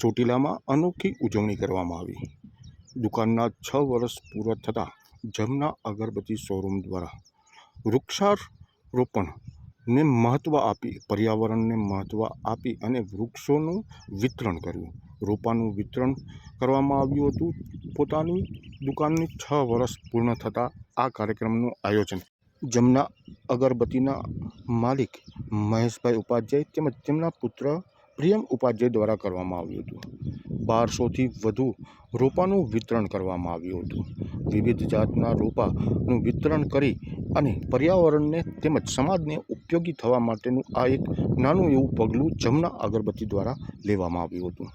ચોટીલામાં અનોખી ઉજવણી કરવામાં આવી. દુકાનના છ વર્ષ પૂરા થતાં જમના અગરબત્તી શોરૂમ દ્વારા વૃક્ષારોપણને મહત્ત્વ આપી, પર્યાવરણને મહત્ત્વ આપી અને વૃક્ષોનું વિતરણ કર્યું. રોપાનું વિતરણ કરવામાં આવ્યું હતું. પોતાની દુકાનની છ વર્ષ પૂર્ણ થતાં આ કાર્યક્રમનું આયોજન. જમના અગરબત્તીના માલિક મહેશભાઈ ઉપાધ્યાય તેમજ તેમના પુત્ર પ્રિયમ ઉપાધ્યાય દ્વારા કરવામાં આવ્યું હતું. બારસોથી વધુ રોપાનું વિતરણ કરવામાં આવ્યું હતું. વિવિધ જાતના રોપાનું વિતરણ કરી અને પર્યાવરણને તેમજ સમાજને ઉપયોગી થવા માટેનું આ એક નાનું એવું પગલું જમના અગરબત્તી દ્વારા લેવામાં આવ્યું હતું.